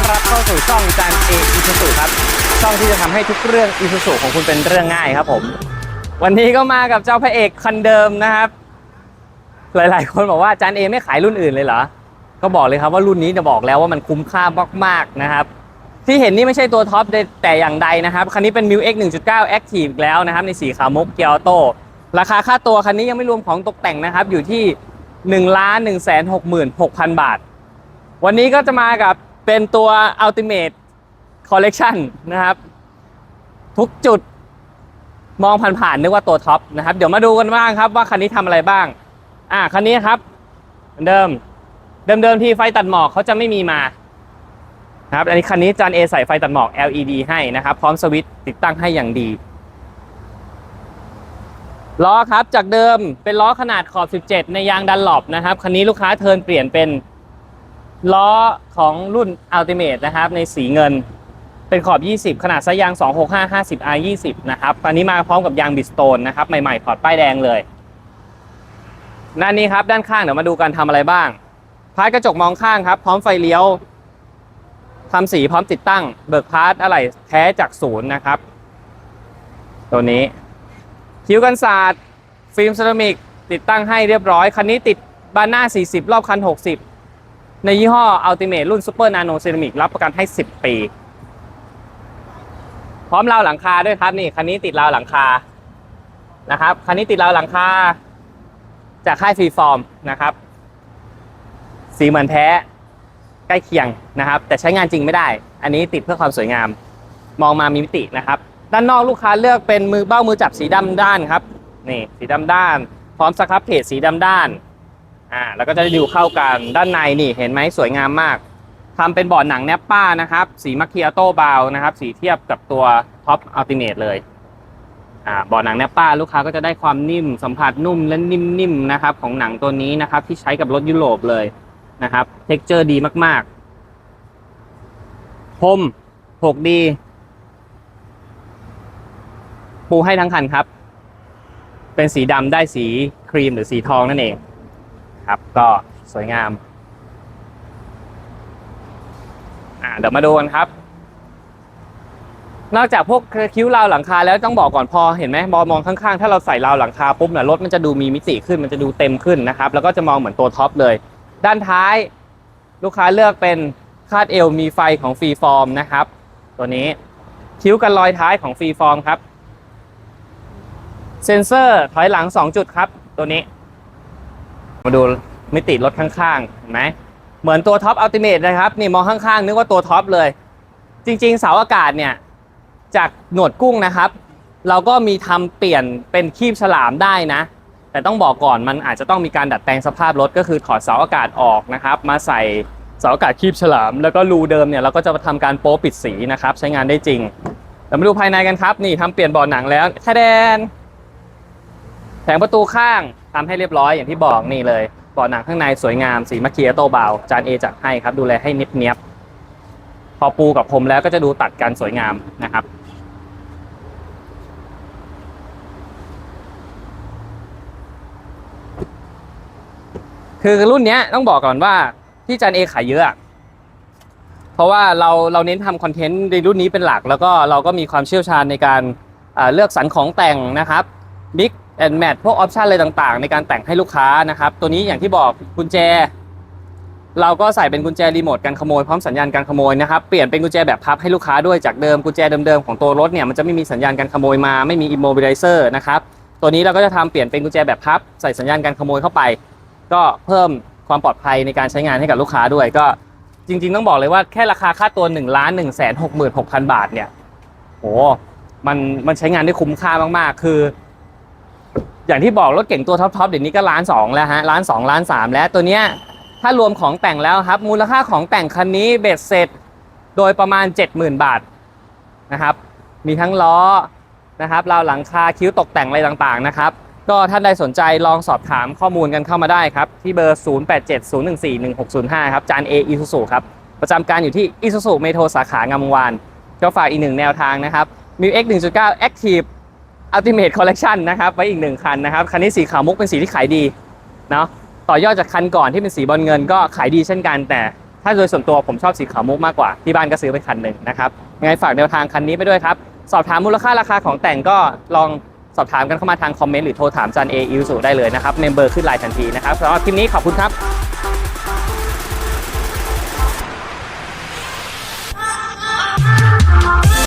อนรับเข้าสู่ช่องจานเออีซูซูครับช่องที่จะทำให้ทุกเรื่องอีซูซูของคุณเป็นเรื่องง่ายครับผม วันนี้ก็มากับเจ้าพระเอกคันเดิมนะครับ หลาย ๆ คนบอกว่าจานเอไม่ขายรุ่นอื่นเลยเหรอ ก็บอกเลยครับว่ารุ่นนี้จะบอกแล้วว่ามันคุ้มค่ามากๆนะครับ ที่เห็นนี่ไม่ใช่ตัวท็อปแต่อย่างใดนะครับ คันนี้เป็น m ิว X 1.9 Active อีกแล้วนะครับ ในสีขาวมุกเกียร์ออโต้ราคาค่าตัวคันนี้ยังไม่รวมของตกแต่งนะครับ อยู่ที่1 1 6 6 0 0 0บาท วันนี้ก็จะมากับ เป็นตัว Ultimate Collection นะครับ ทุกจุดมองผ่านๆนึกว่าตัวท็อปนะครับ เดี๋ยวมาดูกันบ้างครับว่าคันนี้ทำอะไรบ้าง อ่า คันนี้ครับเหมือนเดิม เดิมๆที่ไฟตัดหมอกเขาจะไม่มีมาครับอันนี้คันนี้จานเอใส่ไฟตัดหมอก LED ให้นะครับ พร้อมสวิตติดตั้งให้อย่างดีล้อครับจากเดิมเป็นล้อขนาดขอบ 17 ในยางดันหลบนะครับ คันนี้ลูกค้าเทิร์นเปลี่ยนเป็น ล้อของรุ่น Ultimate นะครับ ในสีเงินเป็นขอบ 20 ขนาดไซส์ยาง 265 50 R 20 นะครับ อันนี้มาพร้อมกับยางบิสโตนนะครับ ใหม่ๆถอดป้ายแดงเลยหน้านนี้ครับ ด้านข้างเดี๋ยวมาดูกันทำอะไรบ้าง พาร์ทกระจกมองข้างครับ พร้อมไฟเลี้ยวทำสีพร้อมติดตั้ง เบิกพาร์ทอะไรแท้จากศูนย์นะครับ ตัวนี้ คิ้วกันศาสตร์ ฟิล์มเซรามิก ติดตั้งให้เรียบร้อย คันนี้ติดบานหน้า 40 รอบคัน 60 ในยี่ห้อ Ultimate รุ่น Super Nano Ceramic รับประกันให้ 10 ปี พร้อมราวหลังคาด้วยครับนี่คันนี้ติดราวหลังคานะครับคันนี้ติดราวหลังคาจากค่ายฟรีฟอร์มนะครับ สีเหมือนแท้ใกล้เคียงนะครับ แต่ใช้งานจริงไม่ได้ อันนี้ติดเพื่อความสวยงาม มองมามีมิตินะครับ ด้านนอกลูกค้าเลือกเป็นมือเบ้ามือจับสีดำด้านครับนี่สีดำด้าน พร้อมสครับเพจสีดำด้าน อ่าแล้วก็จะได้ดูเข้ากันด้านในนี่เห็นไหมสวยงามมากทำเป็นบอร์ดหนังแนปป้านะครับ สีมัคคิอาโต้บานะครับ สีเทียบกับตัวท็อปอัลติเมทเลยอ่าบอร์ดหนังแนปป้าลูกค้าก็จะได้ความนิ่มสัมผัสนุ่มและนิ่มๆนะครับของหนังตัวนี้นะครับ ที่ใช้กับรถยุโรปเลยนะครับเท็กเจอร์ดีมากๆพรม 6D ปูให้ทั้งคันครับ เป็นสีดำได้สีครีมหรือสีทองนั่นเอง ครับ ก็สวยงามเดี๋ยวมาดูกันครับ นอกจากพวกคิ้วราวหลังคาแล้วต้องบอกก่อนพอเห็นไหมมองมองข้างๆ ถ้าเราใส่ราวหลังคาปุ๊บเนี่ยรถมันจะดูมีมิติขึ้นมันจะดูเต็มขึ้นนะครับ แล้วก็จะมองเหมือนตัวท็อปเลย ด้านท้ายลูกค้าเลือกเป็นคาดเอวมีไฟของฟรีฟอร์มนะครับ ตัวนี้คิ้วกันรอยท้ายของฟรีฟอร์มครับ เซ็นเซอร์ถอยหลัง 2 จุดครับ ตัวนี้ มาดูมิติรถข้างๆเห็นไหมเหมือนตัวท็อปอัลติเมทนะครับนี่มองข้างๆ นึกว่าตัวท็อปเลย จริง ๆ เสาอากาศเนี่ยจากหนวดกุ้งนะครับ เราก็มีทำเปลี่ยนเป็นคีบฉลามได้นะ แต่ต้องบอกก่อนมันอาจจะต้องมีการดัดแปลงสภาพรถก็คือถอดเสาอากาศออกนะครับ มาใส่เสาอากาศคีบฉลาม แล้วก็รูเดิมเนี่ยเราก็จะมาทำการโป๊ปิดสีนะครับ ใช้งานได้จริงเรามาดูภายในกันครับ นี่ทำเปลี่ยนเบาะหนังแล้วแทแดนแผงประตูข้าง ทำให้เรียบร้อยอย่างที่บอกนี่เลยเบาะหนังข้างในสวยงามสีมาเคียโตเบา จานเอจัดให้ครับ ดูแลให้เนียบพอปูกับพรมแล้วก็จะดูตัดกันสวยงามนะครับ คือรุ่นนี้ต้องบอกก่อนว่าที่จานเอขายเยอะเพราะว่าเราเราเน้นทำคอนเทนต์ในรุ่นนี้เป็นหลัก แล้วก็เราก็มีความเชี่ยวชาญในการเลือกสรรของแต่งนะครับมิก แอนแมทพวกออปชันอะไรต่างๆ ในการแต่งให้ลูกค้านะครับ ตัวนี้อย่างที่บอกกุญแจ เราก็ใส่เป็นกุญแจรีโมทการขโมยพร้อมสัญญาณการขโมยนะครับเปลี่ยนเป็นกุญแจแบบพับให้ลูกค้าด้วยจากเดิมกุญแจเดิมๆของตัวรถเนี่ยมันจะไม่มีสัญญาณการขโมยมาไม่มีอิมโมบิลิเซอร์นะครับตัวนี้เราก็จะทำเปลี่ยนเป็นกุญแจแบบพับใส่สัญญาณการขโมยเข้าไป ก็เพิ่มความปลอดภัยในการใช้งานให้กับลูกค้าด้วยก็จริง ๆ ต้องบอกเลยว่าแค่ราคาค่าตัว1นึ่งล้านหนึ่งแสนหกหมื่นหกพันบาทเนี่ยโหมันมันใช้งานได้คุ้มค่ามากๆ คือ อย่างที่บอกรถเก่งตัวท็อปๆเดี๋ยวนี้ก็ล้านสองแล้วฮะล้านสองล้านสามแล้วตัวเนี้ยถ้ารวมของแต่งแล้วครับ มูลค่าของแต่งคันนี้เบ็ดเสร็จโดยประมาณ 70,000 บาทนะครับ มีทั้งล้อนะครับราวหลังคาคิ้วตกแต่งอะไรต่างๆนะครับ ก็ท่านใดสนใจลองสอบถามข้อมูลกันเข้ามาได้ครับ ที่เบอร์ 0870141605 ครับ จานเออีซูซูครับ ประจำการอยู่ที่อีซูซูเมโทรสาขางามวงวานก็ฝากอีกหนึ่งแนวทางนะครับมิว X 1.9 Active Ultimate Collection นะครับไว้อีกหนึ่งคันนะครับ คันนี้สีขาวมุกเป็นสีที่ขายดีเนาะต่อยอดจากคันก่อนที่เป็นสีบอลเงินก็ขายดีเช่นกัน แต่ถ้าโดยส่วนตัวผมชอบสีขาวมุกมากกว่าที่บ้านก็ซื้อไปคันหนึ่งนะครับยังไงฝากแนวทางคันนี้ไปด้วยครับ สอบถามมูลค่าราคาของแต่งก็ลองสอบถามกันเข้ามาทางคอมเมนต์หรือโทรถามจันเออิวสุได้เลยนะครับเมมเบอร์ขึ้นไลน์ทันทีนะครับสำหรับคลิปนี้ขอบคุณครับ